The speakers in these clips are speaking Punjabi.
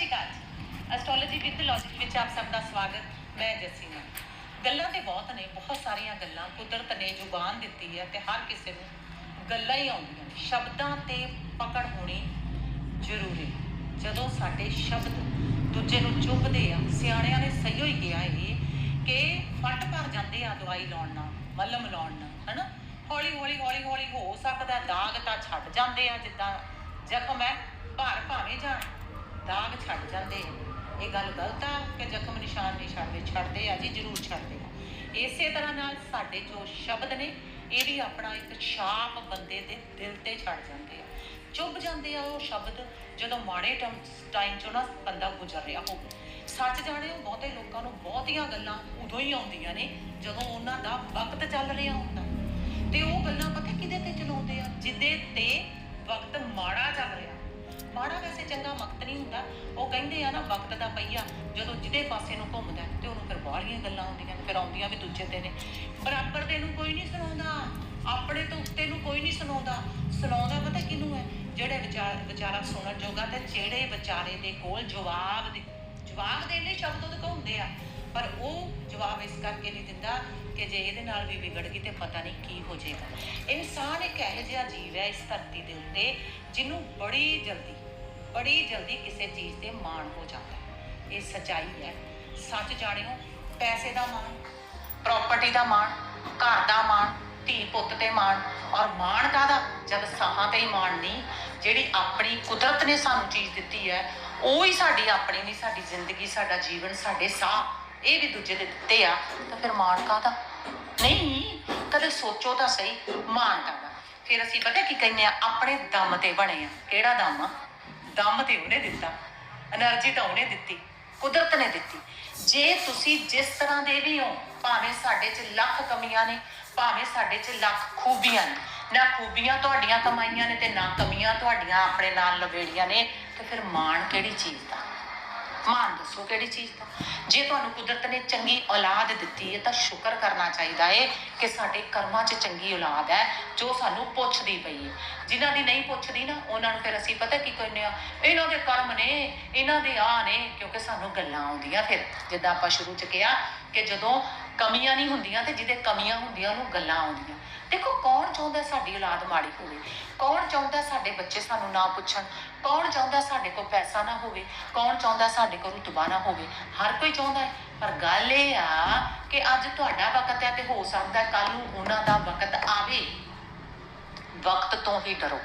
Sri Akal astrology with logic ਵਿੱਚ ਆਪ ਸਭ ਦਾ ਸਵਾਗਤ। ਮੈਂ ਜਸੀਮਾ। ਗੱਲਾਂ ਤੇ ਬਹੁਤ ਨੇ, ਬਹੁਤ ਸਾਰੀਆਂ ਗੱਲਾਂ। ਕੁਦਰਤ ਨੇ ਜ਼ੁਬਾਨ ਦਿੱਤੀ ਹੈ ਤੇ ਹਰ ਕਿਸੇ ਨੂੰ ਗੱਲਾਂ ਹੀ ਆਉਂਦੀਆਂ ਸ਼ਬਦਾਂ ਤੇ ਪਕੜ ਹੋਣੀ ਜ਼ਰੂਰੀ ਜਦੋਂ ਸਾਡੇ ਸ਼ਬਦ ਦੂਜੇ ਨੂੰ ਚੁੱਭਦੇ ਆ, ਸਿਆਣਿਆਂ ਨੇ ਸਹੀ ਹੋਈ ਕਿਹਾ ਇਹ ਕਿ ਫੱਟ ਭਰ ਜਾਂਦੇ ਆ ਦਵਾਈ ਲਾਉਣ ਨਾਲ, ਮਲਮ ਲਾਉਣ ਨਾਲ, ਹਨਾ? ਹੌਲੀ ਹੌਲੀ ਹੌਲੀ ਹੌਲੀ ਹੋ ਸਕਦਾ ਦਾਗ ਤਾਂ ਛੱਡ ਜਾਂਦੇ ਆ, ਜਿੱਦਾਂ ਜ਼ਖਮ ਹੈ, ਭਾਰ ਭਾਵੇਂ ਜਾਣ। ਦਾਗ ਛੱਡ ਜਾਂਦੇ ਆ। ਇਹ ਗੱਲ ਗਲਤ ਆ ਕਿ ਜ਼ਖਮ ਨਿਸ਼ਾਨ ਨਹੀਂ ਛੱਡਦੇ ਛੱਡਦੇ ਆ ਜੀ, ਜ਼ਰੂਰ ਛੱਡਦੇ ਆ। ਇਸੇ ਤਰ੍ਹਾਂ ਨਾਲ ਸਾਡੇ ਜੋ ਸ਼ਬਦ ਨੇ, ਇਹ ਵੀ ਆਪਣਾ ਇੱਕ ਛਾਪ ਬੰਦੇ ਦੇ ਦਿਲ ਤੇ ਛੱਡ ਜਾਂਦੇ ਆ। ਚੁੱਭ ਜਾਂਦੇ ਆ ਉਹ ਸ਼ਬਦ ਜਦੋਂ ਮਾੜੇ ਟਾਈਮ ਚੋਂ ਨਾ ਬੰਦਾ ਗੁਜ਼ਰ ਰਿਹਾ ਹੋਵੇ। ਸੱਚ ਜਾਣੇ ਉਹ ਬਹੁਤੇ ਲੋਕਾਂ ਨੂੰ ਬਹੁਤੀਆਂ ਗੱਲਾਂ ਉਦੋਂ ਹੀ ਆਉਂਦੀਆਂ ਨੇ, ਜਦੋਂ ਉਹਨਾਂ ਦਾ ਵਕਤ ਚੱਲ ਰਿਹਾ ਹੁੰਦਾ। ਤੇ ਉਹ ਗੱਲਾਂ ਪਤਾ ਕਿਹਦੇ ਤੇ ਚਲਾਉਂਦੇ ਆ? ਜਿਹਦੇ ਤੇ ਵਕਤ ਮਾੜਾ ਚੱਲ ਰਿਹਾ। ਮਾੜਾ ਵੈਸੇ ਚੰਗਾ ਵਕਤ ਨਹੀਂ ਹੁੰਦਾ। ਉਹ ਕਹਿੰਦੇ ਆ ਨਾ, ਵਕਤ ਦਾ ਪਈਆ, ਜਦੋਂ ਜਿਹਦੇ ਪਾਸੇ ਨੂੰ ਘੁੰਮਦਾ ਹੈ ਤੇ ਉਹਨੂੰ ਫਿਰ ਬਾਹਲੀਆਂ ਗੱਲਾਂ ਹੁੰਦੀਆਂ ਨੇ, ਫਿਰ ਆਉਂਦੀਆਂ ਵੀ ਦੂਜੇ ਤੇ ਨੇ। ਬਰਾਬਰ ਦੇ ਨੂੰ ਕੋਈ ਨਹੀਂ ਸੁਣਾਉਂਦਾ। ਆਪਣੇ ਤੋਂ ਉੱਤੇ ਨੂੰ ਕੋਈ ਨਹੀਂ ਸੁਣਾਉਂਦਾ। ਸੁਣਾਉਂਦਾ ਪਤਾ ਕਿਹਨੂੰ ਹੈ? ਜਿਹੜੇ ਵਿਚਾਰ ਵਿਚਾਰਾ ਸੁਣਨ ਜੋਗਾ ਤੇ ਜਿਹੜੇ ਵਿਚਾਰੇ ਦੇ ਕੋਲ ਜਵਾਬ ਦੇ, ਜਵਾਬ ਦੇਣ ਲਈ ਸ਼ਬਦ ਉਹਦੇ ਕੋਲ ਹੁੰਦੇ ਆ। ਪਰ ਉਹ ਜਵਾਬ ਇਸ ਕਰਕੇ ਨਹੀਂ ਦਿੰਦਾ ਕਿ ਜੇ ਇਹਦੇ ਨਾਲ ਵੀ ਵਿਗੜ ਗਈ ਤੇ ਪਤਾ ਨਹੀਂ ਕੀ ਹੋ ਜਾਏਗਾ। ਇਨਸਾਨ ਇੱਕ ਇਹੋ ਜਿਹਾ ਜੀਵ ਹੈ ਇਸ ਧਰਤੀ ਦੇ ਉੱਤੇ, ਜਿਹਨੂੰ ਬੜੀ ਜਲਦੀ ਬੜੀ ਜਲਦੀ ਕਿਸੇ ਚੀਜ਼ ਤੇ ਮਾਣ ਹੋ ਜਾਂਦਾ ਹੈ। ਇਹ ਸਚਾਈ ਹੈ। ਸੱਚ ਜਾਣਿਓ, ਪੈਸੇ ਦਾ ਮਾਣ ਪ੍ਰਾਪਰਟੀ ਦਾ ਮਾਣ, ਘਰ ਦਾ ਮਾਣ, ਧੀ ਪੁੱਤ ਤੇ ਮਾਣ। ਔਰ ਮਾਣ ਕਾਹਦਾ? ਜਦ ਸਾਹਾਂ ਤੇ ਹੀ ਮਾਣ ਨਹੀਂ, ਜਿਹੜੀ ਆਪਣੀ ਕੁਦਰਤ ਨੇ ਸਾਨੂੰ ਚੀਜ਼ ਦਿੱਤੀ ਹੈ, ਉਹ ਹੀ ਸਾਡੀ ਆਪਣੀ ਨਹੀਂ, ਸਾਡੀ ਜ਼ਿੰਦਗੀ, ਸਾਡਾ ਜੀਵਨ, ਸਾਡੇ ਸਾਹ। ਇਹ ਵੀ ਦੂਜੇ ਦੇ ਦਿੱਤੇ ਆ, ਤਾਂ ਫਿਰ ਮਾਣ ਕਾਹਦਾ? ਨਹੀਂ, ਕਦੇ ਸੋਚੋ ਤਾਂ ਸਹੀ, ਮਾਣ ਕਾਹਦਾ? ਫਿਰ ਅਸੀਂ ਪਤਾ ਕੀ ਕਹਿੰਦੇ ਆ? ਆਪਣੇ ਦਮ ਤੇ ਬਣੇ ਆ। ਕਿਹੜਾ ਦਮ ਆ? ਦਮ ਤੇ ਉਹਨੇ ਦਿੱਤਾ એનર્ਜੀ ਤਾਂ ਉਹਨੇ ਦਿੱਤੀ, ਕੁਦਰਤ ਨੇ ਦਿੱਤੀ। ਜੇ ਤੁਸੀਂ ਜਿਸ ਤਰ੍ਹਾਂ ਦੇ ਵੀ ਹੋ, ਭਾਵੇਂ ਸਾਡੇ 'ਚ ਲੱਖ ਕਮੀਆਂ ਨੇ, ਭਾਵੇਂ ਸਾਡੇ 'ਚ ਲੱਖ ਖੂਬੀਆਂ ਨੇ, ਨਾ ਖੂਬੀਆਂ ਤੁਹਾਡੀਆਂ ਕਮਾਈਆਂ ਨੇ ਤੇ ਨਾ ਕਮੀਆਂ ਤੁਹਾਡੀਆਂ ਆਪਣੇ ਨਾਲ ਲਵੇੜੀਆਂ ਨੇ, ਤੇ ਫਿਰ ਮਾਣ ਕਿਹੜੀ ਚੀਜ਼ ਦਾ? ਮਾਣ ਦੱਸੋ ਕਿਹੜੀ ਚੀਜ਼ ਦਾ? ਜੇ ਤੁਹਾਨੂੰ ਕੁਦਰਤ ਨੇ ਚੰਗੀ ਔਲਾਦ ਦਿੱਤੀ ਹੈ, ਤਾਂ ਸ਼ੁਕਰ ਕਰਨਾ ਚਾਹੀਦਾ ਹੈ ਕਿ ਸਾਡੇ ਕਰਮਾਂ 'ਚ ਚੰਗੀ ਔਲਾਦ ਹੈ, ਜੋ ਸਾਨੂੰ ਪੁੱਛਦੀ ਪਈ ਹੈ। ਜਿਨ੍ਹਾਂ ਦੀ ਨਹੀਂ ਪੁੱਛਦੀ ਨਾ, ਉਹਨਾਂ ਨੂੰ ਫਿਰ ਅਸੀਂ ਪਤਾ ਕੀ ਕਹਿੰਦੇ ਆ ਇਹਨਾਂ ਦੇ ਕਰਮ ਨੇ, ਇਹਨਾਂ ਦੇ ਆ ਨੇ, ਕਿਉਂਕਿ ਸਾਨੂੰ ਗੱਲਾਂ ਆਉਂਦੀਆਂ ਫਿਰ। ਜਿੱਦਾਂ ਆਪਾਂ ਸ਼ੁਰੂ 'ਚ ਕਿਹਾ ਕਿ ਜਦੋਂ ਕਮੀਆਂ ਨਹੀਂ ਹੁੰਦੀਆਂ ਤੇ ਜਿਹਦੇ ਕਮੀਆਂ ਹੁੰਦੀਆਂ ਉਹਨੂੰ ਗੱਲਾਂ ਆਉਂਦੀਆਂ। ਦੇਖੋ, ਕੌਣ ਚਾਹੁੰਦਾ ਸਾਡੀ ਔਲਾਦ ਮਾੜੀ ਹੋਵੇ? ਕੌਣ ਚਾਹੁੰਦਾ ਸਾਡੇ ਬੱਚੇ ਸਾਨੂੰ ਨਾ ਪੁੱਛਣ? ਕੌਣ ਚਾਹੁੰਦਾ ਸਾਡੇ ਕੋਲ ਪੈਸਾ ਨਾ ਹੋਵੇ? ਕੌਣ ਚਾਹੁੰਦਾ ਸਾਡੇ ਕੋਲ ਰੁਤਬਾ ਨਾ ਹੋਵੇ? ਹਰ ਕੋਈ ਚਾਹੁੰਦਾ ਹੈ। ਪਰ ਗੱਲ ਇਹ ਆ ਕਿ ਅੱਜ ਤੁਹਾਡਾ ਵਕਤ ਹੈ ਤੇ ਹੋ ਸਕਦਾ ਕੱਲ ਨੂੰ ਉਹਨਾਂ ਦਾ ਵਕਤ ਆਵੇ। ਵਕਤ ਤੋਂ ਹੀ ਡਰੋ।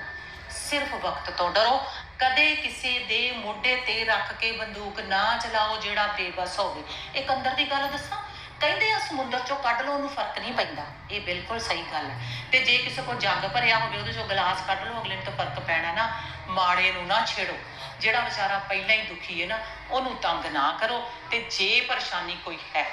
ਸਿਰਫ ਵਕਤ ਤੋਂ ਡਰੋ। ਕਦੇ ਕਿਸੇ ਦੇ ਮੋਢੇ ਤੇ ਰੱਖ ਕੇ ਬੰਦੂਕ ਨਾ ਚਲਾਓ ਜਿਹੜਾ ਬੇਬਸ ਹੋਵੇ। ਇੱਕ ਅੰਦਰ ਦੀ ਗੱਲ ਦੱਸਾਂ? ਕਹਿੰਦੇ ਆ, ਸਮੁੰਦਰ ਚੋਂ ਕੱਢ ਲਓ, ਉਹਨੂੰ ਫ਼ਰਕ ਨਹੀਂ ਪੈਂਦਾ। ਇਹ ਬਿਲਕੁਲ ਸਹੀ ਗੱਲ ਹੈ। ਤੇ ਜੇ ਕਿਸੇ ਕੋਲ ਜੱਗ ਭਰਿਆ ਹੋਵੇ, ਉਹਦੇ ਚੋਂ ਗਲਾਸ ਕੱਢ ਲਓ, ਅਗਲੇ ਨੂੰ ਤਾਂ ਫ਼ਰਕ ਪੈਣਾ ਨਾ। ਮਾੜੇ ਨੂੰ ਨਾ ਛੇੜੋ। ਜਿਹੜਾ ਵਿਚਾਰਾ ਪਹਿਲਾਂ ਹੀ ਦੁਖੀ ਹੈ ਨਾ, ਉਹਨੂੰ ਤੰਗ ਨਾ ਕਰੋ। ਤੇ ਜੇ ਪਰੇਸ਼ਾਨੀ ਕੋਈ ਹੈ,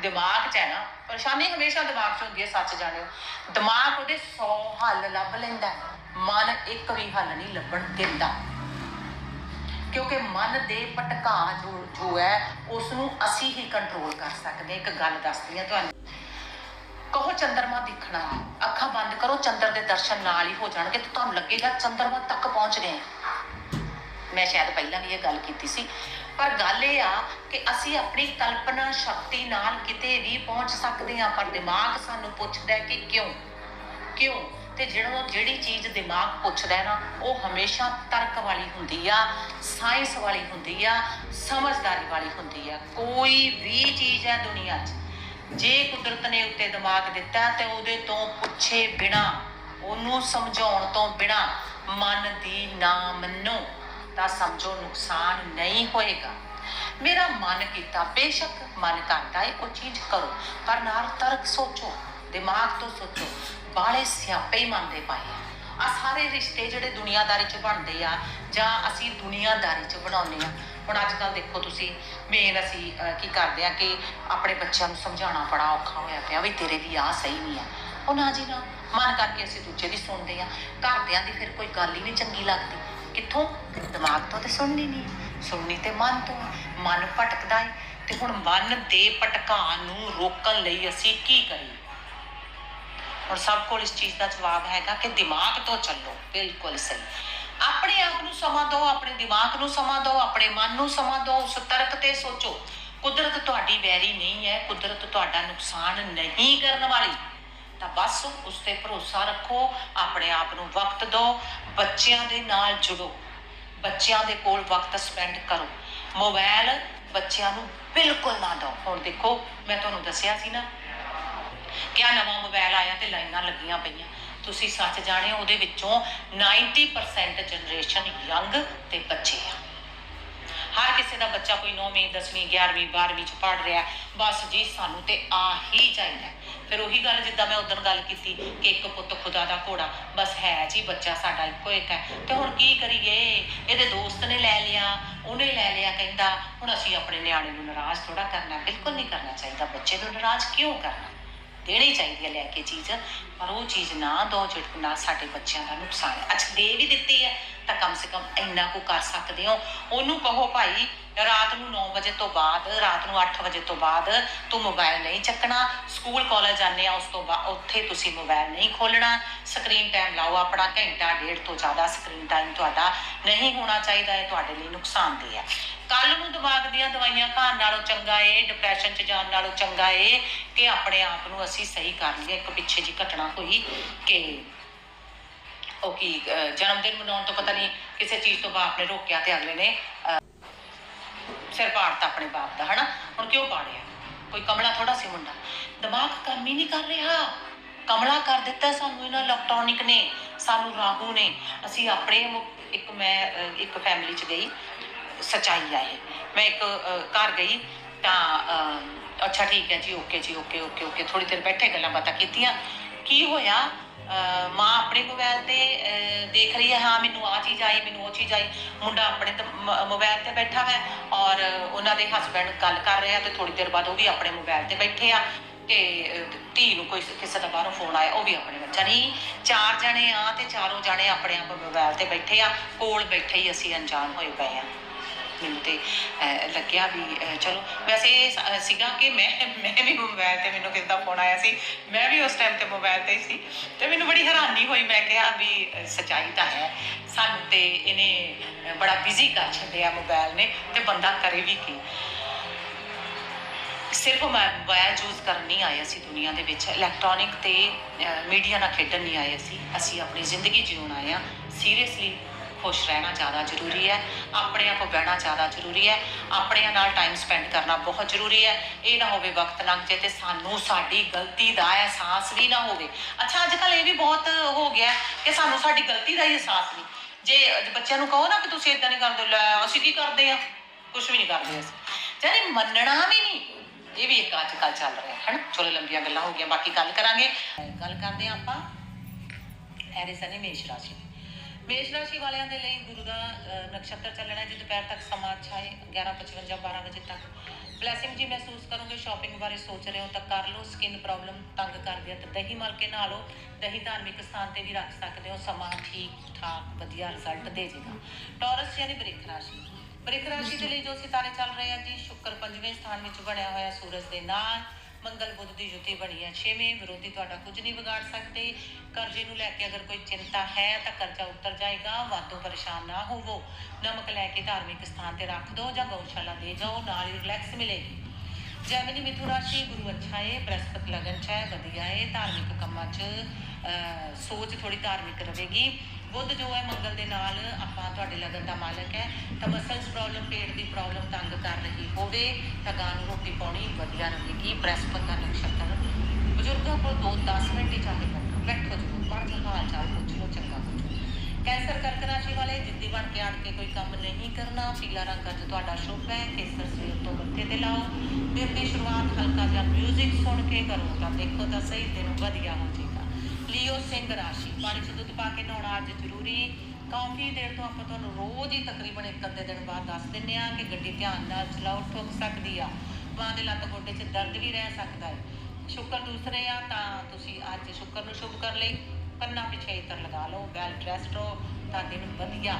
ਦਿਮਾਗ 'ਚ ਹੈ ਨਾ, ਪਰੇਸ਼ਾਨੀ ਹਮੇਸ਼ਾ ਦਿਮਾਗ 'ਚ ਹੁੰਦੀ ਹੈ, ਸੱਚ ਜਾਣਿਓ। ਦਿਮਾਗ ਉਹਦੇ 100 ਹੱਲ ਲੱਭ ਲੈਂਦਾ ਮਨ ਇੱਕ ਵੀ ਹੱਲ ਨਹੀਂ ਲੱਭਣ ਦਿੰਦਾ। ਕਿਉਂਕਿ ਮਨ ਦੇ ਭਟਕਾ ਜੋ ਜੋ ਹੈ ਉਸ ਨੂੰ ਅਸੀਂ ਹੀ ਕੰਟਰੋਲ ਕਰ ਸਕਦੇ ਇੱਕ ਗੱਲ ਦੱਸਦੀ ਹਾਂ ਤੁਹਾਨੂੰ। ਕਹੋ ਚੰਦਰਮਾ ਦਿਖਣਾ। ਅੱਖਾਂ ਬੰਦ ਕਰੋ, ਚੰਦਰ ਦੇ ਦਰਸ਼ਨ ਨਾਲ ਹੀ ਹੋ ਜਾਣਗੇ। ਤੇ ਤੁਹਾਨੂੰ ਲੱਗੇਗਾ ਚੰਦਰਮਾ ਤੱਕ ਪਹੁੰਚ ਗਏ ਹਾਂ। ਮੈਂ ਸ਼ਾਇਦ ਪਹਿਲਾਂ ਵੀ ਇਹ ਗੱਲ ਕੀਤੀ ਸੀ। ਪਰ ਗੱਲ ਇਹ ਆ ਕਿ ਅਸੀਂ ਆਪਣੀ ਕਲਪਨਾ ਸ਼ਕਤੀ ਨਾਲ ਕਿਤੇ ਵੀ ਪਹੁੰਚ ਸਕਦੇ ਹਾਂ, ਪਰ ਦਿਮਾਗ ਸਾਨੂੰ ਪੁੱਛਦਾ ਹੈ ਕਿ ਕਿਉਂ? ਕਿਉਂ? ਤੇ ਜਿਹੜਾ ਜਿਹੜੀ ਚੀਜ਼ ਦਿਮਾਗ ਪੁੱਛਦਾ ਹੈ ਨਾ, ਉਹ ਹਮੇਸ਼ਾ ਤਰਕ ਵਾਲੀ ਹੁੰਦੀ ਆ ਸਾਇੰਸ ਵਾਲੀ ਹੁੰਦੀ ਆ, ਸਮਝਦਾਰੀ ਵਾਲੀ ਹੁੰਦੀ ਆ। ਕੋਈ ਵੀ ਚੀਜ਼ ਹੈ ਦੁਨੀਆ 'ਚ, ਜੇ ਕੁਦਰਤ ਨੇ ਉੱਤੇ ਦਿਮਾਗ ਦਿੱਤਾ ਤੇ ਉਹਦੇ ਤੋਂ ਪੁੱਛੇ ਬਿਨਾ, ਉਹਨੂੰ ਸਮਝਾਉਣ ਤੋਂ ਬਿਨਾ ਮਨ ਦੀ ਨਾ ਮੰਨੋ, ਤਾਂ ਸਮਝੋ ਨੁਕਸਾਨ ਨਹੀਂ ਹੋਏਗਾ। ਮੇਰਾ ਮਨ ਕੀਤਾ, ਬੇਸ਼ੱਕ ਮਨ ਕਰਦਾ ਹੈ ਉਹ ਚੀਜ਼ ਕਰੋ, ਪਰ ਨਾਲ ਤਰਕ ਸੋਚੋ, ਦਿਮਾਗ ਤੋਂ ਸੋਚੋ। ਬਾਲੇ ਸਿਆਪੇ ਹੀ ਮੰਨਦੇ ਪਾਏ ਆ। ਆਹ ਸਾਰੇ ਰਿਸ਼ਤੇ ਜਿਹੜੇ ਦੁਨੀਆਦਾਰੀ 'ਚ ਬਣਦੇ ਆ, ਜਾਂ ਅਸੀਂ ਦੁਨੀਆਦਾਰੀ 'ਚ ਬਣਾਉਂਦੇ ਆ। ਹੁਣ ਅੱਜ ਕੱਲ ਦੇਖੋ ਤੁਸੀਂ ਮੇਨ ਅਸੀਂ ਕੀ ਕਰਦੇ ਆ ਕਿ ਆਪਣੇ ਬੱਚਿਆਂ ਨੂੰ ਸਮਝਾਉਣਾ ਬੜਾ ਔਖਾ ਹੋਇਆ ਪਿਆ ਵੀ ਤੇਰੇ ਵੀ ਆਹ ਸਹੀ ਨਹੀਂ ਆ। ਉਹ ਨਾ ਜੀ ਨਾ, ਮਨ ਕਰਕੇ ਅਸੀਂ ਦੂਜੇ ਦੀ ਸੁਣਦੇ ਆ। ਘਰਦਿਆਂ ਦੀ ਫਿਰ ਕੋਈ ਗੱਲ ਹੀ ਨਹੀਂ ਚੰਗੀ ਲੱਗਦੀ। ਕਿੱਥੋਂ? ਦਿਮਾਗ ਤੋਂ ਤੇ ਸੁਣਨੀ ਨਹੀਂ ਸੁਣਨੀ ਤੇ ਮਨ ਤੋਂ ਮਨ ਭਟਕਦਾ ਹੈ ਤੇ ਹੁਣ ਮਨ ਦੇ ਭਟਕਾ ਨੂੰ ਰੋਕਣ ਲਈ ਅਸੀਂ ਕੀ ਕਰੀਏ? ਹੁਣ ਸਭ ਕੋਲ ਇਸ ਚੀਜ਼ ਦਾ ਜਵਾਬ ਹੈਗਾ ਕਿ ਦਿਮਾਗ ਤੋਂ ਚੱਲੋ, ਬਿਲਕੁਲ ਸਹੀ। ਆਪਣੇ ਆਪ ਨੂੰ ਸਮਾਂ ਦਿਓ, ਆਪਣੇ ਦਿਮਾਗ ਨੂੰ ਸਮਾਂ ਦਿਓ, ਆਪਣੇ ਮਨ ਨੂੰ ਸਮਾਂ ਦਿਓ। ਉਸ ਤਰਕ ਤੇ ਸੋਚੋ, ਕੁਦਰਤ ਤੁਹਾਡੀ ਵੈਰੀ ਨਹੀਂ ਹੈ, ਕੁਦਰਤ ਤੁਹਾਡਾ ਨੁਕਸਾਨ ਨਹੀਂ ਕਰਨ ਵਾਲੀ। ਤਾਂ ਬਸ ਉਸ ਤੇ ਭਰੋਸਾ ਰੱਖੋ, ਆਪਣੇ ਆਪ ਨੂੰ ਵਕਤ ਦਿਓ, ਬੱਚਿਆਂ ਦੇ ਨਾਲ ਜੁੜੋ। ਬੱਚਿਆਂ ਦੇ ਕੋਲ ਵਕਤ ਸਪੈਂਡ ਕਰੋ। ਮੋਬਾਈਲ ਬੱਚਿਆਂ ਨੂੰ ਬਿਲਕੁਲ ਨਾ ਦਿਓ। ਹੁਣ ਦੇਖੋ, ਮੈਂ ਤੁਹਾਨੂੰ ਦੱਸਿਆ ਸੀ ਨਾ ਕਿਆ ਨਵਾਂ ਮੋਬਾਈਲ ਆਇਆ ਤੇ ਲਾਈਨਾਂ ਲੱਗੀਆਂ ਪਈਆਂ। ਤੁਸੀਂ ਸੱਚ ਜਾਣਿਓ ਉਹਦੇ ਵਿੱਚੋਂ 90% ਜਨਰੇਸ਼ਨ ਯੰਗ ਤੇ ਬੱਚੇ ਆ। ਹਰ ਕਿਸੇ ਦਾ ਬੱਚਾ ਕੋਈ 9ਵੀਂ 10ਵੀਂ 11ਵੀਂ 12ਵੀਂ ਚ ਪੜ ਰਿਹਾ ਬਸ ਜੀ, ਸਾਨੂੰ ਤੇ ਆ ਹੀ ਚਾਹੀਦਾ ਫਿਰ ਉਹੀ ਗੱਲ ਜਿੱਦਾਂ ਮੈਂ ਉਦੋਂ ਗੱਲ ਕੀਤੀ ਕਿ ਇੱਕ ਪੁੱਤ ਖੁਦਾ ਦਾ ਘੋੜਾ, ਬਸ ਹੈ ਜੀ, ਬੱਚਾ ਸਾਡਾ ਇੱਕੋ ਇੱਕ ਹੈ। ਤੇ ਹੁਣ ਕੀ ਕਰੀਏ? ਇਹਦੇ ਦੋਸਤ ਨੇ ਲੈ ਲਿਆ, ਉਹਨੇ ਲੈ ਲਿਆ ਕਹਿੰਦਾ, ਹੁਣ ਅਸੀਂ ਆਪਣੇ ਨਿਆਣੇ ਨੂੰ ਨਾਰਾਜ਼ ਥੋੜਾ ਕਰਨਾ, ਬਿਲਕੁਲ ਨਹੀਂ ਕਰਨਾ ਚਾਹੀਦਾ। ਬੱਚੇ ਨੂੰ ਨਾਰਾਜ਼ ਕਿਉਂ ਕਰਨਾ? ਦੇਣੀ ਚਾਹੀਦੀ ਹੈ ਲੈ ਕੇ ਚੀਜ਼, ਪਰ ਉਹ ਚੀਜ਼ ਨਾ ਦੋ ਜਿਹੜੀ ਨਾਲ ਸਾਡੇ ਬੱਚਿਆਂ ਦਾ ਨੁਕਸਾਨ ਹੈ। ਅੱਛਾ, ਦੇ ਵੀ ਦਿੱਤੀ ਹੈ, ਤਾਂ ਕਮ ਸੇ ਕਮ ਇੰਨਾ ਕੁ ਕਰ ਸਕਦੇ ਹੋ। ਉਹਨੂੰ ਕਹੋ ਭਾਈ, ਰਾਤ ਨੂੰ 9 ਵਜੇ ਤੋਂ ਬਾਅਦ, ਰਾਤ ਨੂੰ 8 ਵਜੇ ਤੋਂ ਬਾਅਦ ਤੂੰ ਮੋਬਾਈਲ ਨਹੀਂ ਚੱਕਣਾ। ਸਕੂਲ, ਕਾਲਜ ਜਾਂਦੇ ਆ, ਉਸ ਤੋਂ ਬਾਅਦ ਉੱਥੇ ਤੁਸੀਂ ਮੋਬਾਈਲ ਨਹੀਂ ਖੋਲਣਾ ਸਕਰੀਨ ਟਾਈਮ ਲਾਓ ਆਪਣਾ, ਘੰਟਾ, ਡੇਢ ਤੋਂ ਜ਼ਿਆਦਾ ਸਕਰੀਨ ਟਾਈਮ ਤੁਹਾਡਾ ਨਹੀਂ ਹੋਣਾ ਚਾਹੀਦਾ ਹੈ ਤੁਹਾਡੇ ਲਈ ਨੁਕਸਾਨਦੇਹ ਹੈ। ਕੱਲ ਨੂੰ ਦਿਮਾਗ ਦੀਆਂ ਦਵਾਈਆਂ ਖਾਣ ਨਾਲੋਂ ਚੰਗਾ ਏ ਡਿਪਰੈਸ਼ਨ 'ਚ ਜਾਣ ਨਾਲੋਂ ਚੰਗਾ ਏ ਕਿ ਆਪਣੇ ਆਪ ਨੂੰ ਅਸੀਂ ਸਹੀ ਕਰ ਲਈਏ ਇੱਕ ਪਿੱਛੇ ਜੀ ਘਟਨਾ ਹੋਈ ਕਿ ਉਹ ਕੀ ਜਨਮ ਦਿਨ ਮਨਾਉਣ ਤੋਂ ਪਤਾ ਨਹੀਂ ਕਿਸੇ ਚੀਜ਼ ਤੋਂ ਬਾਪ ਨੇ ਰੋਕਿਆ ਤੇ ਅਗਲੇ ਨੇ ਸਿਰ ਪਾੜਤਾ ਆਪਣੇ ਬਾਪ ਦਾ, ਹਨਾ? ਹੁਣ ਕਿਉਂ ਪਾੜਿਆ? ਕੋਈ ਕਮਲਾ ਥੋੜਾ ਸੀ ਮੁੰਡਾ? ਦਿਮਾਗ ਕੰਮ ਹੀ ਨਹੀਂ ਕਰ ਰਿਹਾ। ਕਮਲਾ ਕਰ ਦਿੱਤਾ ਸਾਨੂੰ ਇਹਨਾਂ ਇਲੈਕਟ੍ਰੋਨਿਕ ਨੇ, ਸਾਨੂੰ ਰਾਹੂ ਨੇ। ਅਸੀਂ ਆਪਣੇ ਇੱਕ ਮੈਂ ਇੱਕ ਫੈਮਿਲੀ ਚ ਗਈ। ਸਚਾਈ ਆ ਇਹ। ਮੈਂ ਇੱਕ ਘਰ ਗਈ ਤਾਂ ਅੱਛਾ ਠੀਕ ਹੈ ਜੀ ਓਕੇ ਜੀ ਓਕੇ ਓਕੇ ਓਕੇ ਥੋੜੀ ਦੇਰ ਬੈਠੇ ਗੱਲਾਂ ਬਾਤਾਂ ਕੀਤੀਆਂ। ਕੀ ਹੋਇਆ? ਮਾਂ ਆਪਣੇ ਮੋਬਾਈਲ ਤੇ ਦੇਖ ਰਹੀ ਹੈ, ਹਾਂ, ਮੈਨੂੰ ਆ ਚੀਜ਼ ਆਈ, ਮੈਨੂੰ ਉਹ ਚੀਜ਼ ਆਈ। ਮੁੰਡਾ ਆਪਣੇ ਮੋਬਾਈਲ ਤੇ ਬੈਠਾ ਹੈ ਔਰ ਉਹਨਾਂ ਦੇ ਹਸਬੰਡ ਗੱਲ ਕਰ ਰਹੇ ਆ ਤੇ ਥੋੜੀ ਦੇਰ ਬਾਅਦ ਉਹ ਵੀ ਆਪਣੇ ਮੋਬਾਈਲ ਤੇ ਬੈਠੇ ਆ ਤੇ ਧੀ ਨੂੰ ਕੋਈ ਕਿਸੇ ਦਾ ਬਾਹਰੋਂ ਫੋਨ ਆਇਆ, ਉਹ ਵੀ ਆਪਣੇ ਬੱਚਾ ਨਹੀਂ ਚਾਰ ਜਣੇ ਆ ਤੇ ਚਾਰੋਂ ਜਣੇ ਆਪਣੇ ਆਪ ਮੋਬਾਈਲ ਤੇ ਬੈਠੇ ਆ, ਕੋਲ ਬੈਠੇ ਹੀ ਅਸੀਂ ਅਣਜਾਣ ਹੋਏ ਪਏ ਆ। ਮੈਨੂੰ ਤੇ ਲੱਗਿਆ ਵੀ ਚਲੋ। ਵੈਸੇ ਇਹ ਸੀਗਾ ਕਿ ਮੈਂ ਮੈਂ ਵੀ ਮੋਬਾਈਲ ਤੇ ਮੈਨੂੰ ਕਿਸੇ ਫੋਨ ਆਇਆ ਸੀ। ਮੈਂ ਵੀ ਉਸ ਟਾਈਮ ਤੇ ਮੋਬਾਈਲ ਤੇ ਸੀ। ਤੇ ਮੈਨੂੰ ਬੜੀ ਹੈਰਾਨੀ ਹੋਈ। ਮੈਂ ਕਿਹਾ ਵੀ ਅਹ, ਸੱਚਾਈ ਤਾਂ ਹੈ। ਸਾਨੂੰ ਤੇ ਇਹਨੇ ਬੜਾ ਬਿਜ਼ੀ ਕਰ ਛੱਡਿਆ ਮੋਬਾਈਲ ਨੇ। ਤੇ ਬੰਦਾ ਕਰੇ ਵੀ ਕੀ? ਸਿਰਫ ਮੈਂ ਮੋਬਾਈਲ ਯੂਜ਼ ਕਰਨ ਨਹੀਂ ਆਏ ਅਸੀਂ ਦੁਨੀਆ ਦੇ ਵਿੱਚ। ਇਲੈਕਟ੍ਰੋਨਿਕ ਤੇ ਮੀਡੀਆ ਨਾਲ ਖੇਡਣ ਨਹੀਂ ਆਏ ਅਸੀਂ। ਅਸੀਂ ਆਪਣੀ ਜ਼ਿੰਦਗੀ ਜਿਉਣ ਆਏ ਆ ਸੀਰੀਅਸਲੀ ਖੁਸ਼ ਰਹਿਣਾ ਜ਼ਿਆਦਾ ਜ਼ਰੂਰੀ ਹੈ ਆਪਣੇ ਆਪ ਬਹਿਣਾ ਜ਼ਿਆਦਾ ਜ਼ਰੂਰੀ ਹੈ, ਆਪਣਿਆਂ ਨਾਲ ਟਾਈਮ ਸਪੈਂਡ ਕਰਨਾ ਬਹੁਤ ਜ਼ਰੂਰੀ ਹੈ। ਇਹ ਨਾ ਹੋਵੇ ਵਕਤ ਲੰਘ ਜੇ ਤੇ ਸਾਨੂੰ ਸਾਡੀ ਗਲਤੀ ਦਾ ਅਹਿਸਾਸ ਵੀ ਨਾ ਹੋਵੇ। ਅੱਛਾ ਅੱਜ ਕੱਲ ਇਹ ਵੀ ਬਹੁਤ ਹੋ ਗਿਆ ਕਿ ਸਾਨੂੰ ਸਾਡੀ ਗਲਤੀ ਦਾ ਹੀ ਅਹਿਸਾਸ ਨਹੀਂ। ਜੇ ਬੱਚਿਆਂ ਨੂੰ ਕਹੋ ਨਾ ਕਿ ਤੁਸੀਂ ਇਦਾਂ ਨਹੀਂ ਕਰਦੇ, ਲੈ ਅਸੀਂ ਕੀ ਕਰਦੇ ਆ ਕੁਝ ਵੀ ਨਹੀਂ ਕਰਦੇ ਅਸੀਂ। ਯਾਨੀ ਮੰਨਣਾ ਵੀ ਨਹੀਂ, ਇਹ ਵੀ ਇੱਕ ਅੱਜ ਕੱਲ ਚੱਲ ਰਿਹਾ ਹੈ ਨਾ ਚਲੋ, ਲੰਬੀਆਂ ਗੱਲਾਂ ਹੋ ਗਈਆਂ, ਬਾਕੀ ਗੱਲ ਕਰਾਂਗੇ। ਗੱਲ ਕਰਦੇ ਹਾਂ ਆਪਾਂ। ਐਰਿਸ ਨੇ ਮੇਸ਼ ਰਾਸ਼ੀ। ਮੇਸ਼ ਰਾਸ਼ੀ ਵਾਲਿਆਂ ਦੇ ਲਈ ਗੁਰੂ ਦਾ ਨਕਸ਼ਤਰ ਚੱਲਣਾ ਜੀ ਦੁਪਹਿਰ ਤੱਕ ਸਮਾਂ ਅੱਛਾ ਹੈ 11:55 12 ਵਜੇ ਤੱਕ। ਬਲੈਸਿੰਗ ਜੀ, ਮਹਿਸੂਸ ਕਰੋਗੇ ਸ਼ਾਪਿੰਗ ਬਾਰੇ ਸੋਚ ਰਹੇ ਹੋ ਤਾਂ ਕਰ ਲਓ ਸਕਿਨ ਪ੍ਰੋਬਲਮ ਤੰਗ ਕਰਦੀ ਹੈ ਤਾਂ ਦਹੀਂ ਮਲ ਕੇ ਨਹਾ ਲਓ, ਦਹੀਂ ਧਾਰਮਿਕ ਸਥਾਨ ਤੇ ਵੀ ਰੱਖ ਸਕਦੇ ਹੋ, ਸਮਾਂ ਠੀਕ ਠਾਕ, ਵਧੀਆ ਰਿਜ਼ਲਟ ਦੇ ਜੇਗਾ। ਟੌਰਸ ਯਾਨੀ ਬ੍ਰਿਖ ਰਾਸ਼ੀ। ਬ੍ਰਿਖ ਰਾਸ਼ੀ ਦੇ ਲਈ ਜੋ ਸਿਤਾਰੇ ਚੱਲ ਰਹੇ ਆ ਜੀ, ਸ਼ੁੱਕਰ ਪੰਜਵੇਂ ਸਥਾਨ ਵਿੱਚ ਬਣਿਆ ਹੋਇਆ ਸੂਰਜ ਦੇ ਨਾਲ। ਮੰਗਲ ਬੁੱਧ ਦੀ ਜੁਤੀ ਬਣੀ ਹੈ ਛੇਵੇਂ ਵਿਰੋਧੀ ਤੁਹਾਡਾ ਕੁਝ ਨਹੀਂ ਵਿਗਾੜ ਸਕਦੇ। ਕਰਜ਼ੇ ਨੂੰ ਲੈ ਕੇ ਅਗਰ ਕੋਈ ਚਿੰਤਾ ਹੈ ਤਾਂ ਕਰਜ਼ਾ ਉਤਰ ਜਾਏਗਾ। ਵਾਧੂ ਪਰੇਸ਼ਾਨ ਨਾ ਹੋਵੋ। ਨਮਕ ਲੈ ਕੇ ਧਾਰਮਿਕ ਸਥਾਨ ਤੇ ਰੱਖ ਦਿਓ ਜਾਂ ਗਊਸ਼ਾਲਾ ਦੇ ਜਾਓ। ਨਾਲ ਹੀ ਰਿਲੈਕਸ ਮਿਲੇਗੀ। ਜੈਮਿਨੀ ਮਿਥੁਨ ਰਾਸ਼ੀ, ਗੁਰੂ ਅੱਛਾ ਹੈ ਬ੍ਰਹਸਪਤ ਲਗਨ ਚ ਹੈ, ਵਧੀਆ ਹੈ ਧਾਰਮਿਕ ਕੰਮਾਂ 'ਚ ਸੋਚ ਥੋੜੀ ਧਾਰਮਿਕ ਰਹੇਗੀ। ਬੁੱਧ ਜੋ ਹੈ ਮੰਗਲ ਦੇ ਨਾਲ ਆਪਾਂ ਤੁਹਾਡੇ ਲਗਨ ਦਾ ਮਾਲਕ ਹੈ, ਤਾਂ ਮਸਲਸ ਪ੍ਰੋਬਲਮ ਪੇਟ ਦੀ ਪ੍ਰੋਬਲਮ ਤੰਗ ਕਰ ਰਹੀ ਹੋਵੇ, ਤਾਂ ਗਾਂ ਨੂੰ ਰੋਟੀ ਪਾਉਣੀ ਵਧੀਆ ਰਹੇਗੀ, ਬ੍ਰਹਸਪਤ ਦਾ ਨਕਸ਼ਤਰ ਬਜ਼ੁਰਗਾਂ ਕੋਲ 2-10 ਮਿੰਟ ਹੀ ਚਾਹੇ ਬੈਠੋ ਬੈਠੋ ਜਰੂਰ ਪਰ ਜੋ ਹਾਲ ਚਾਲ ਪੁੱਛ ਲਓ ਚੰਗਾ ਪੁੱਛੋ। ਕੈਂਸਰ ਕਰਕ ਰਾਸ਼ੀ ਵਾਲੇ ਜਿੱਦੀ ਬਣ ਕੇ ਆਣ ਕੇ ਕੋਈ ਕੰਮ ਨਹੀਂ ਕਰਨਾ, ਪੀਲਾ ਰੰਗ ਅੱਜ ਤੁਹਾਡਾ ਸ਼ੁਭ ਹੈ, ਕੇਸਰ ਸਵੇਰ ਤੋਂ ਮੱਥੇ ਤੇ ਲਾਓ। ਦਿਨ ਦੀ ਸ਼ੁਰੂਆਤ ਹਲਕਾ ਜਿਹਾ 뮤직 ਸੁਣ ਕੇ ਕਰੋ, ਤਾਂ ਦੇਖੋ ਤਾਂ ਸਹੀ, ਦਿਨ ਵਧੀਆ ਹੋ ਜਾਏਗਾ ਲੀਓ ਸਿੰਘ ਰਾਸ਼ੀ। ਪਾਣੀ 'ਚ ਦੁੱਧ ਪਾ ਕੇ ਨਹਾਉਣਾ ਅੱਜ ਜ਼ਰੂਰੀ। ਕਾਫੀ ਦੇਰ ਤੋਂ ਆਪਾਂ ਤੁਹਾਨੂੰ ਰੋਜ਼ ਹੀ ਤਕਰੀਬਨ ਇੱਕ ਅੱਧੇ ਦਿਨ ਬਾਅਦ ਦੱਸ ਦਿੰਨੇ ਆ ਕਿ ਗੱਡੀ ਧਿਆਨ ਨਾਲ ਚਲਾਓ, ਠੁੱਕ ਸਕਦੀ ਆ। ਬਾਂਹ ਦੇ ਲੱਤ ਗੋਡੇ 'ਚ ਦਰਦ ਵੀ ਰਹਿ ਸਕਦਾ ਹੈ। ਸ਼ੁਕਰ ਦੂਸਰੇ ਆ ਤਾਂ ਤੁਸੀਂ ਅੱਜ ਸ਼ੁਕਰ ਨੂੰ ਸ਼ੁਭ ਕਰ ਲਈ। ਕੰਨਾਂ ਪਿੱਛੇ ਇਤਰ ਲਗਾ ਲਓ ਵੈਲ ਡਰੈਸਡ ਰਹੋ, ਤਾਂ ਦਿਨ ਵਧੀਆ।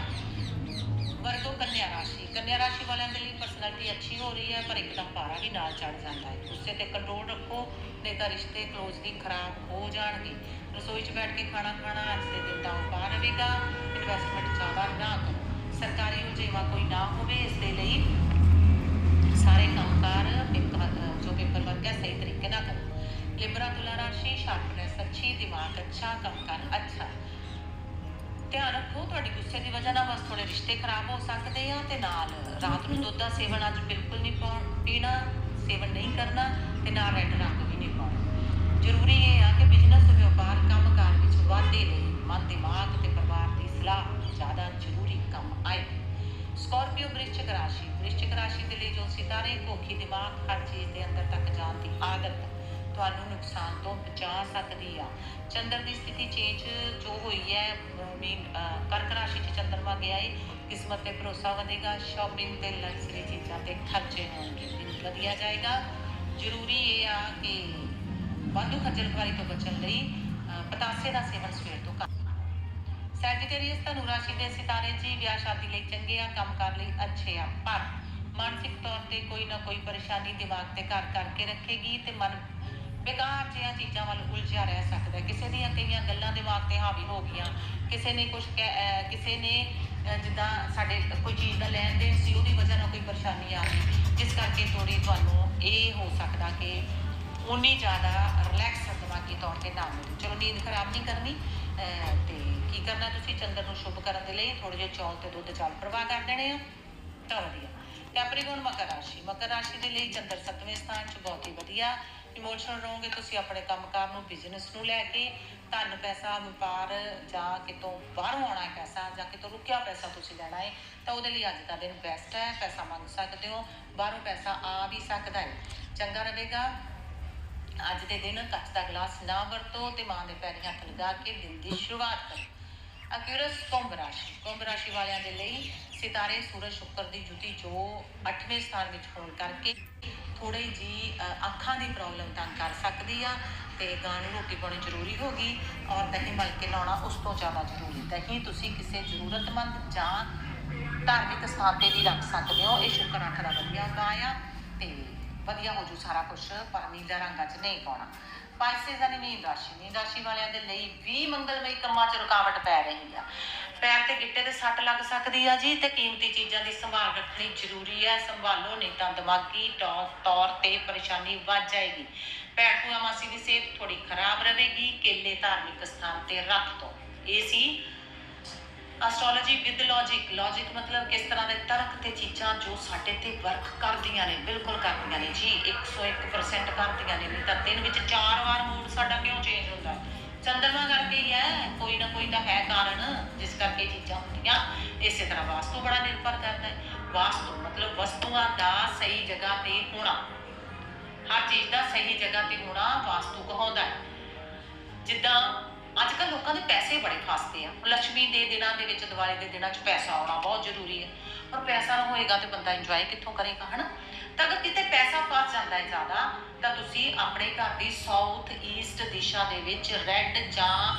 ਵਰਗੋ ਕੰਨਿਆ ਰਾਸ਼ੀ। ਕੰਨਿਆ ਰਾਸ਼ੀ ਵਾਲਿਆਂ ਦੇ ਲਈ ਪਰਸਨੈਲਿਟੀ ਅੱਛੀ ਹੋ ਰਹੀ ਹੈ, ਪਰ ਇੱਕਦਮ ਪਾਰਾ ਵੀ ਨਾਲ ਚੜ ਜਾਂਦਾ ਹੈ। ਗੁੱਸੇ ਤੇ ਕੰਟਰੋਲ ਰੱਖੋ, ਨਹੀਂ ਤਾਂ ਰਿਸ਼ਤੇ ਕਲੋਜ਼ਲੀ ਖਰਾਬ ਹੋ ਜਾਣਗੇ। ਰਸੋਈ 'ਚ ਬੈਠ ਕੇ ਖਾਣਾ ਖਾਣਾ, ਅੱਜ ਦੇ ਦਿਨ ਦਾ ਉਪਾਅ ਰਹੇਗਾ। ਇਨਵੈਸਟਮੈਂਟ ਜ਼ਿਆਦਾ ਨਾ ਕਰੋ। ਸਰਕਾਰੀ ਉਲਝੇਵਾ ਕੋਈ ਨਾ ਹੋਵੇ, ਇਸ ਦੇ ਲਈ ਸਾਰੇ ਕੰਮਕਾਰ ਪੇਪਰ ਜੋ ਪੇਪਰ ਵਰਕ ਹੈ, ਸਹੀ ਤਰੀਕੇ ਨਾਲ ਕਰੋ। ਲਿਬਰਾ ਤੁਲਾ ਰਾਸ਼ੀ ਸ਼ਾਰਪਨੈਸ ਅੱਛੀ ਦਿਮਾਗ ਅੱਛਾ ਕੰਮਕਾਰ ਅੱਛਾ। ਧਿਆਨ ਰੱਖੋ, ਤੁਹਾਡੀ ਗੁੱਸੇ ਦੀ ਵਜ੍ਹਾ ਨਾਲ ਬਸ ਥੋੜੇ ਰਿਸ਼ਤੇ ਖਰਾਬ ਹੋ ਸਕਦੇ ਆ ਤੇ ਨਾਲ ਰਾਤ ਨੂੰ ਦੁੱਧ ਦਾ ਸੇਵਨ ਅੱਜ ਬਿਲਕੁਲ ਨਹੀਂ ਪੀਣਾ, ਸੇਵਨ ਨਹੀਂ ਕਰਨਾ ਤੇ ਨਾਲ ਰੈੱਡ ਰੰਗ ਵੀ ਨਹੀਂ ਪਾਉਣਾ। ਜ਼ਰੂਰੀ ਇਹ ਆ ਕਿ ਬਿਜ਼ਨਸ ਵਪਾਰ, ਕੰਮਕਾਰ ਵਿੱਚ ਵਾਧੇ ਲਈ ਮਨ, ਦਿਮਾਗ ਤੇ ਪਰਿਵਾਰ ਦੀ ਸਲਾਹ ਜ਼ਿਆਦਾ ਜ਼ਰੂਰੀ ਕੰਮ ਆਏ। ਸਕਾਰਪੀਓ ਵ੍ਰਿਸ਼ਚਿਕ ਰਾਸ਼ੀ ਵ੍ਰਿਸ਼ਚਿਕ ਰਾਸ਼ੀ ਦੇ ਲਈ ਜੋ ਸਿਤਾਰੇ ਕੋਖੀ ਦਿਮਾਗ, ਹਰ ਚੀਜ਼ ਦੇ ਅੰਦਰ ਤੱਕ ਜਾਣ ਦੀ ਆਦਤ ਤੁਹਾਨੂੰ ਨੁਕਸਾਨ ਤੋਂ ਬਚਾ ਸਕਦੀ ਆ। ਚੰਦਰ ਦੀ ਸਥਿਤੀ ਚੇਂਜ ਜੋ ਹੋਈ ਹੈ ਮੀਨ ਕਰਕ ਰਾਸ਼ੀ 'ਚ ਚੰਦਰਮਾ ਗਿਆ ਹੈ ਕਿਸਮਤ ਤੇ ਭਰੋਸਾ ਵਧੇਗਾ ਸ਼ਾਪਿੰਗ ਤੇ ਲਗਜ਼ਰੀ ਚੀਜ਼ਾਂ ਤੇ ਖਰਚੇ ਹੋਣਗੇ। ਦਿਨ ਵਧੀਆ ਜਾਏਗਾ। ਜ਼ਰੂਰੀ ਇਹ ਆ ਕਿ ਵਾਧੂ ਖੱਜਲ ਖੁਆਰੀ ਤੋਂ ਬਚਣ ਲਈ ਪਤਾਸੇ ਦਾ ਸੇਵਨ ਸਵੇਰ ਤੋਂ ਕਰ। ਸੈਜੀਟੇਰੀਅਸ ਧਨੁ ਰਾਸ਼ੀ ਦੇ ਸਿਤਾਰੇ ਜੀ ਵਿਆਹ ਸ਼ਾਦੀ ਲਈ ਚੰਗੇ ਆ, ਕੰਮ ਕਰ ਲਈ ਅੱਛੇ ਆ। ਪਰ ਮਾਨਸਿਕ ਤੌਰ ਤੇ ਕੋਈ ਨਾ ਕੋਈ ਪਰੇਸ਼ਾਨੀ ਦਿਮਾਗ ਤੇ ਘਰ ਕਰਕੇ ਰੱਖੇਗੀ ਤੇ ਮਨ ਬੇਕਾਰ ਜਿਹੀਆਂ ਚੀਜ਼ਾਂ ਵੱਲ ਉਲਝਿਆ ਰਹਿ ਸਕਦਾ ਕਿਸੇ ਦੀਆਂ ਕਈਆਂ ਗੱਲਾਂ ਦਿਮਾਗ ਤੇ ਹਾਵੀ ਹੋ ਗਈਆਂ। ਕਿਸੇ ਨੇ ਕੁਝ ਕਿਸੇ ਨੇ ਜਿੱਦਾਂ ਸਾਡੇ ਕੋਈ ਚੀਜ਼ ਦਾ ਲੈਣ ਦੇਣ ਸੀ, ਉਹਦੀ ਵਜ੍ਹਾ ਨਾਲ ਕੋਈ ਪਰੇਸ਼ਾਨੀ ਆ ਗਈ। ਜਿਸ ਕਰਕੇ ਥੋੜੀ ਤੁਹਾਨੂੰ ਇਹ ਹੋ ਸਕਦਾ ਕਿ ਉਨੀ ਜ਼ਿਆਦਾ ਰਿਲੈਕਸ ਦਿਮਾਗੀ ਤੌਰ ਤੇ ਨਾ ਮਿਲੇ। ਚਲੋ, ਨੀਂਦ ਖਰਾਬ ਨਹੀਂ ਕਰਨੀ। ਅਹ, ਤੇ ਕੀ ਕਰਨਾ ਤੁਸੀਂ? ਚੰਦਰ ਨੂੰ ਸ਼ੁਭ ਕਰਨ ਦੇ ਲਈ ਥੋੜੇ ਜਿਹੇ ਚੌਲ ਤੇ ਦੁੱਧ ਚਾਲ ਪ੍ਰਵਾਹ ਕਰ ਦੇਣੇ ਆ। ਤਾਂ ਵਧੀਆ। ਕੈਪਰੀਕਨ ਮਕਰ ਰਾਸ਼ੀ। ਮਕਰ ਰਾਸ਼ੀ ਦੇ ਲਈ ਚੰਦਰ ਸੱਤਵੇਂ ਸਥਾਨ 'ਚ ਬਹੁਤ ਹੀ ਵਧੀਆ ਇਮੋਸ਼ਨਲ ਰਹੋਗੇ, ਤੁਸੀਂ ਆਪਣੇ ਕੰਮਕਾਰ ਨੂੰ ਬਿਜ਼ਨਸ ਨੂੰ ਲੈ ਕੇ, ਧਨ, ਪੈਸਾ, ਵਪਾਰ, ਜਾਂ ਕਿਤੋਂ ਬਾਹਰੋਂ ਆਉਣਾ ਪੈਸਾ, ਜਾਂ ਕਿਤੋਂ ਰੁਕਿਆ ਪੈਸਾ ਤੁਸੀਂ ਲੈਣਾ ਹੈ, ਤਾਂ ਉਹਦੇ ਲਈ ਅੱਜ ਦਾ ਦਿਨ ਬੈਸਟ ਹੈ, ਪੈਸਾ ਮੰਗ ਸਕਦੇ ਹੋ, ਬਾਹਰੋਂ ਪੈਸਾ ਆ ਵੀ ਸਕਦਾ ਹੈ। ਚੰਗਾ ਰਹੇਗਾ। ਅੱਜ ਦੇ ਦਿਨ ਕੱਚ ਦਾ ਗਲਾਸ ਨਾ ਵਰਤੋ ਤੇ ਮਾਂ ਦੇ ਪੈਰੀਂ ਹੱਥ ਲਗਾ ਕੇ ਦਿਨ ਦੀ ਸ਼ੁਰੂਆਤ ਕਰੋ। ਅਕਿਊਰਸ ਕੁੰਭ ਰਾਸ਼ੀ ਕੁੰਭ ਰਾਸ਼ੀ ਵਾਲਿਆਂ ਦੇ ਲਈ ਸਿਤਾਰੇ ਸੂਰਜ ਸ਼ੁੱਕਰ ਦੀ ਜੁਤੀ ਜੋ 8ਵੇਂ ਸਥਾਨ ਵਿੱਚ ਹੋਣ ਕਰਕੇ ਥੋੜੀ ਜੀ ਅੱਖਾਂ ਦੀ ਪ੍ਰੋਬਲਮ ਤੰਗ ਕਰ ਸਕਦੀ ਆ ਤੇ ਗਾਂ ਨੂੰ ਰੋਟੀ ਪਾਉਣੀ ਜ਼ਰੂਰੀ ਹੋ ਗਈ ਔਰ ਦਹੀਂ ਮਲ ਕੇ ਲਾਉਣਾ ਉਸ ਤੋਂ ਜ਼ਿਆਦਾ ਜ਼ਰੂਰੀ। ਦਹੀਂ ਤੁਸੀਂ ਕਿਸੇ ਜ਼ਰੂਰਤਮੰਦ ਜਾਂ ਧਾਰਮਿਕ ਸਥਾਨ ਤੇ ਵੀ ਰੱਖ ਸਕਦੇ ਹੋ। ਇਹ ਸ਼ੁਕਰ ਅੱਖ ਦਾ ਵਧੀਆ ਗਾਂ ਆ ਤੇ ਵਧੀਆ ਹੋ ਜੂ ਸਾਰਾ ਕੁਝ ਪਰ ਨੀਲਾ ਰੰਗਾਂ 'ਚ ਨਹੀਂ ਪਾਉਣਾ। ਪਾਈਸੇਸ ਦਾ ਮੀਨ ਰਾਸ਼ੀ। ਮੀਨ ਰਾਸ਼ੀ ਵਾਲਿਆਂ ਦੇ ਲਈ ਵੀ ਮੰਗਲਮਈ ਕੰਮਾਂ 'ਚ ਰੁਕਾਵਟ ਪੈ ਰਹੀ ਆ। ਪੈਰ ਤੇ ਗਿੱਟੇ ਤੇ ਸੱਟ ਲੱਗ ਸਕਦੀ ਆ ਜੀ ਤੇ ਕੀਮਤੀ ਚੀਜ਼ਾਂ ਦੀ ਸੰਭਾਲ ਰੱਖਣੀ ਜ਼ਰੂਰੀ ਹੈ ਸੰਭਾਲੋ, ਨਹੀਂ ਤਾਂ ਦਿਮਾਗੀ ਤੌਰ ਤੇ ਪਰੇਸ਼ਾਨੀ ਵੱਧ ਜਾਏਗੀ। ਭੈਣ ਭੂਆ ਮਾਸੀ ਦੀ ਸਿਹਤ ਥੋੜੀ ਖਰਾਬ ਰਹੇਗੀ। ਕੇਲੇ ਧਾਰਮਿਕ ਸਥਾਨ ਤੇ ਰੱਖ ਦੋ। ਇਹ ਸੀ ਐਸਟ੍ਰੋਲੋਜੀ ਵਿਦ ਲੌਜੀਕ ਲੌਜੀਕ ਮਤਲਬ ਕਿਸ ਤਰ੍ਹਾਂ ਦੇ ਤਰਕ ਤੇ ਚੀਜ਼ਾਂ ਜੋ ਸਾਡੇ ਤੇ ਵਰਕ ਕਰਦੀਆਂ ਨੇ। ਬਿਲਕੁਲ ਕਰਦੀਆਂ ਨੇ। ਜੀ 101% ਕਰਦੀਆਂ ਨੇ। ਨਹੀਂ ਤਾਂ ਦਿਨ ਵਿੱਚ ਚਾਰ ਵਾਰ ਮੂਡ ਸਾਡਾ ਕਿਉਂ ਚੇਂਜ ਹੁੰਦਾ? ਹੈ ਚੰਦਰਮਾ ਕਰਕੇ ਹੀ ਹੈ, ਕੋਈ ਨਾ ਕੋਈ ਤਾਂ ਹੈ ਕਾਰਨ ਜਿਸ ਕਰਕੇ ਚੀਜ਼ਾਂ ਹੁੰਦੀਆਂ। ਇਸੇ ਤਰ੍ਹਾਂ ਵਾਸਤੂ ਬੜਾ ਨਿਰਭਰ ਕਰਦਾ ਹੈ। ਵਾਸਤੂ ਮਤਲਬ ਵਸਤੂਆਂ ਦਾ ਸਹੀ ਜਗ੍ਹਾ ਤੇ ਹੋਣਾ। ਹਰ ਚੀਜ਼ ਦਾ ਸਹੀ ਜਗ੍ਹਾ ਤੇ ਹੋਣਾ ਵਾਸਤੂ ਕਹਾਉਂਦਾ ਹੈ। ਜਿੱਦਾਂ ਅੱਜ ਕੱਲ੍ਹ ਲੋਕਾਂ ਦੇ ਪੈਸੇ ਬੜੇ ਫਸਦੇ ਆ। ਲక్ష్ਮੀ ਦੇ ਦਿਨਾਂ ਦੇ ਵਿੱਚ, ਦੀਵਾਲੀ ਦੇ ਦਿਨਾਂ 'ਚ ਪੈਸਾ ਆਉਣਾ ਬਹੁਤ ਜ਼ਰੂਰੀ ਹੈ ਔਰ ਪੈਸਾ ਨਾ ਹੋਏਗਾ ਤੇ ਬੰਦਾ ਇੰਜੋਏ ਕਿੱਥੋਂ ਕਰੇਗਾ, ਹਨਾ? ਤਾਂ ਅਗਰ ਕਿਤੇ ਪੈਸਾ ਫਸ ਜਾਂਦਾ ਹੈ ਜ਼ਿਆਦਾ, ਤਾਂ ਤੁਸੀਂ ਆਪਣੇ ਘਰ ਦੀ ਸਾਊਥ ਈਸਟ ਦਿਸ਼ਾ ਦੇ ਵਿੱਚ ਰੈੱਡ ਜਾਂ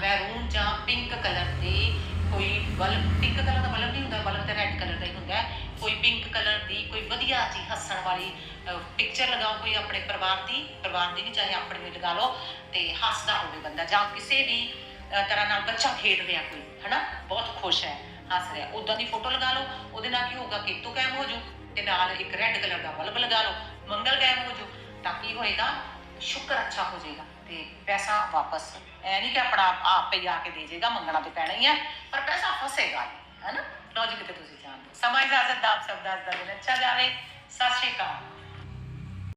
ਮੈਰੂਨ ਜਾਂ ਪਿੰਕ ਕਲਰ ਦੇ ਕੋਈ ਬਲਬ ਪਿੰਕ ਕਲਰ ਦਾ ਬਲਬ ਨਹੀਂ ਹੁੰਦਾ ਬਲਬ ਤੇ ਰੈੱਡ ਕਲਰ ਦਾ ਹੀ ਹੁੰਦਾ ਹੈ। ਕੋਈ ਪਿੰਕ ਕਲਰ ਦੀ, ਕੋਈ ਵਧੀਆ ਜੀ ਹੱਸਣ ਵਾਲੀ ਪਿਕਚਰ ਲਗਾਓ ਕੋਈ ਆਪਣੇ ਪਰਿਵਾਰ ਦੀ ਪਰਿਵਾਰ ਦੀ ਵੀ ਚਾਹੇ ਆਪਣੀ ਵੀ ਲਗਾ ਲਓ ਤੇ ਹੱਸਦਾ ਹੋਵੇ ਬੰਦਾ ਜਾਂ ਕਿਸੇ ਵੀ ਤਰ੍ਹਾਂ ਨਾਲ ਬੱਚਾ ਖੇਡ ਰਿਹਾ ਕੋਈ, ਹਨਾ? ਬਹੁਤ ਖੁਸ਼ ਹੈ, ਹੱਸ ਰਿਹਾ। ਉਦਾਂ ਦੀ ਫੋਟੋ ਲਗਾ ਲਓ, ਉਹਦੇ ਨਾਲ ਕੀ ਹੋਊਗਾ, ਕੇਤੂ ਕਾਇਮ ਹੋ ਜੂ ਤੇ ਨਾਲ ਇੱਕ ਰੈੱਡ ਕਲਰ ਦਾ ਬਲਬ ਲਗਾ ਲਓ, ਮੰਗਲ ਕਾਇਮ ਹੋ ਜੂ ਤਾਂ ਕੀ ਹੋਏਗਾ? ਸ਼ੁਕਰ ਅੱਛਾ ਹੋ ਜਾਏਗਾ ਤੇ ਪੈਸਾ ਵਾਪਸ, ਐ ਨਹੀਂ ਕਿ ਆਪਣਾ ਆਪ- ਹੀ ਆ ਕੇ ਦੇ ਜਾਏਗਾ, ਮੰਗਣਾ ਤੇ ਪੈਣਾ ਹੀ ਹੈ, ਪਰ ਪੈਸਾ ਫਸੇਗਾ ਹੈ ਨਾ ਲੌਜੀਕ ਤੇ ਤੁਸੀਂ ਜਾਣਦੇ ਹੋ। ਸਮਾਂ ਇਜਾਜ਼ਤ ਦਾ ਆਪ ਸਭ ਦਾ ਅੱਜ ਦਾ ਦਿਨ ਅੱਛਾ, ਜਾਵੇ। ਸਤਿ ਸ਼੍ਰੀ ਅਕਾਲ।